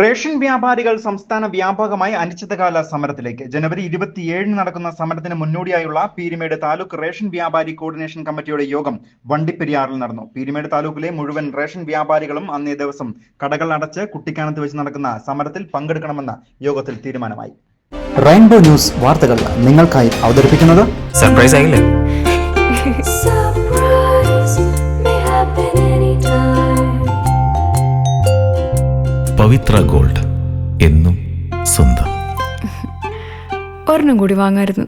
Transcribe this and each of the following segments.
Ration വ്യാപാരികൾ സംസ്ഥാന വ്യാപകമായി അനിശ്ചിതകാല സമരത്തിലേക്ക്. ജനുവരി ഇരുപത്തിയേഴിന് നടക്കുന്ന സമരത്തിന് മുന്നോടിയായുള്ള പീരിമേട് താലൂക്ക് റേഷൻ വ്യാപാരി കോർഡിനേഷൻ കമ്മിറ്റിയുടെ യോഗം വണ്ടിപ്പെരിയാറിൽ നടന്നു. പീരിമേട് താലൂക്കിലെ മുഴുവൻ റേഷൻ വ്യാപാരികളും അന്നേ ദിവസം കടകൾ അടച്ച് കുട്ടിക്കാനത്ത് വെച്ച് നടക്കുന്ന സമരത്തിൽ പങ്കെടുക്കണമെന്ന് യോഗത്തിൽ തീരുമാനമായി. റെയിൻബോ ന്യൂസ് വാർത്തകൾ നിങ്ങൾക്കായി അവതരിപ്പിക്കുന്നത് സർപ്രൈസ് ആയില്ലേ? പവിത്ര ഗോൾഡ് എന്നും സ്വന്തം. ഒരെണ്ണം കൂടി വാങ്ങായിരുന്നു.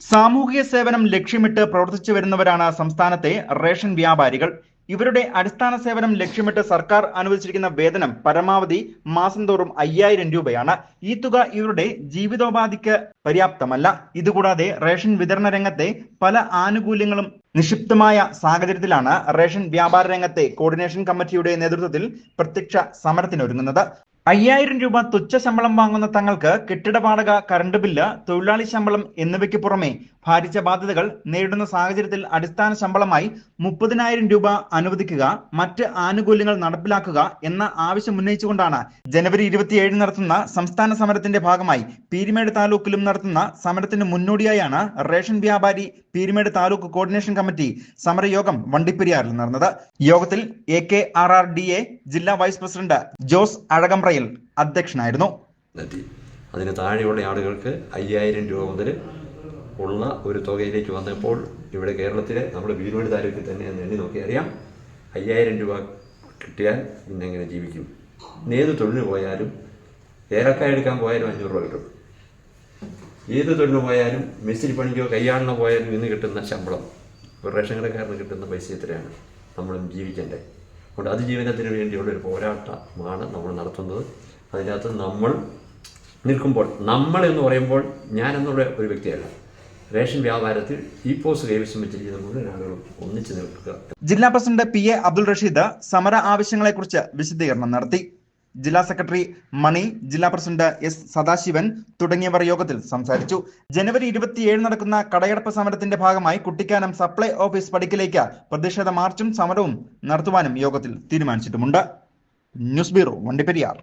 സാമൂഹിക സേവനം ലക്ഷ്യമിട്ട് പ്രവർത്തിച്ചു വരുന്നവരാണ് സംസ്ഥാനത്തെ റേഷൻ വ്യാപാരികൾ. ഇവരുടെ അടിസ്ഥാന സേവനം ലക്ഷ്യമിട്ട് സർക്കാർ അനുവദിച്ചിരിക്കുന്ന വേതനം പരമാവധി മാസം തോറും അയ്യായിരം രൂപയാണ്. ഈ തുക ഇവരുടെ ജീവിതോപാധിക്ക് പര്യാപ്തമല്ല. ഇതുകൂടാതെ റേഷൻ വിതരണ രംഗത്തെ പല ആനുകൂല്യങ്ങളും നിക്ഷിപ്തമായ സാഹചര്യത്തിലാണ് റേഷൻ വ്യാപാര രംഗത്തെ കോർഡിനേഷൻ കമ്മിറ്റിയുടെ നേതൃത്വത്തിൽ പ്രത്യക്ഷ സമരത്തിനൊരുങ്ങുന്നത്. അയ്യായിരം രൂപ തുച്ഛ ശമ്പളം വാങ്ങുന്ന തങ്ങൾക്ക് കെട്ടിട വാടക കറണ്ട് ബില്ല് തൊഴിലാളി ശമ്പളം എന്നിവയ്ക്ക് പുറമെ ഭാരിച്ച ബാധ്യതകൾ നേരിടുന്ന സാഹചര്യത്തിൽ അടിസ്ഥാന ശമ്പളമായി മുപ്പതിനായിരം രൂപ അനുവദിക്കുക മറ്റ് ആനുകൂല്യങ്ങൾ നടപ്പിലാക്കുക എന്ന ആവശ്യം ഉന്നയിച്ചുകൊണ്ടാണ് ജനുവരി ഇരുപത്തിയേഴ് നടത്തുന്ന സംസ്ഥാന സമരത്തിന്റെ ഭാഗമായി പീരിമേട് താലൂക്കിലും നടത്തുന്ന സമരത്തിന് മുന്നോടിയായാണ് റേഷൻ വ്യാപാരി പീരിമേട് താലൂക്ക് കോർഡിനേഷൻ കമ്മിറ്റി സമരയോഗം വണ്ടിപ്പെരിയാറിൽ നടന്നത്. യോഗത്തിൽ A K R R D A ജില്ലാ വൈസ് പ്രസിഡന്റ് ജോസ് അഴകമ്പ്രയിൽ അധ്യക്ഷനായിരുന്നു. അതിന് താഴെയുള്ള ആളുകൾക്ക് അയ്യായിരം രൂപ മുതൽ ഉള്ള ഒരു തുകയിലേക്ക് വന്നപ്പോൾ ഇവിടെ കേരളത്തിലെ നമ്മുടെ വീടുപടി താലൂക്കിൽ തന്നെ എണ്ണി നോക്കി അറിയാം. അയ്യായിരം രൂപ കിട്ടിയാൽ ഇന്നെങ്ങനെ ജീവിക്കും? ഏത് തൊഴിലിന് പോയാലും ഏലക്കായ എടുക്കാൻ പോയാലും അഞ്ഞൂറ് രൂപ കിട്ടും. ഏത് തൊഴിലിന് പോയാലും മിസ്ത്രി പണിക്കോ കയ്യാളിനോ പോയാലും ഇന്ന് കിട്ടുന്ന ശമ്പളം. ഒരു റേഷൻ കടക്കാരന് കിട്ടുന്ന പൈസ എത്രയാണ്? നമ്മളും ജീവിക്കേണ്ടത് അതുകൊണ്ട് അതിജീവനത്തിന് വേണ്ടിയുള്ള ഒരു പോരാട്ടമാണ് നമ്മൾ നടത്തുന്നത്. അതിനകത്ത് നമ്മൾ നിൽക്കുമ്പോൾ നമ്മൾ എന്ന് പറയുമ്പോൾ ഞാൻ എന്നുള്ള ഒരു വ്യക്തിയല്ല. റേഷൻ വ്യാപാരത്തിൽ ഈ പോസ്റ്റ് കൈവശം വെച്ചിരിക്കുന്ന മുഴുവൻ ആളുകളും ഒന്നിച്ച് നിൽക്കുക. ജില്ലാ president P A Abdul Rasheed സമര ആവശ്യങ്ങളെക്കുറിച്ച് വിശദീകരണം നടത്തി. ജില്ലാ സെക്രട്ടറി മണി ജില്ലാ പ്രസിഡന്റ് എസ് സദാശിവൻ തുടങ്ങിയവർ യോഗത്തിൽ സംസാരിച്ചു. ജനുവരി ഇരുപത്തിയേഴ് നടക്കുന്ന കടയടപ്പ് സമരത്തിന്റെ ഭാഗമായി കുട്ടിക്കാനം സപ്ലൈ ഓഫീസ് പടിക്കലേക്ക് പ്രതിഷേധ മാർച്ചും സമരവും നടത്തുവാനും യോഗത്തിൽ തീരുമാനിച്ചിട്ടുമുണ്ട്. News bureau Vandiperiyar.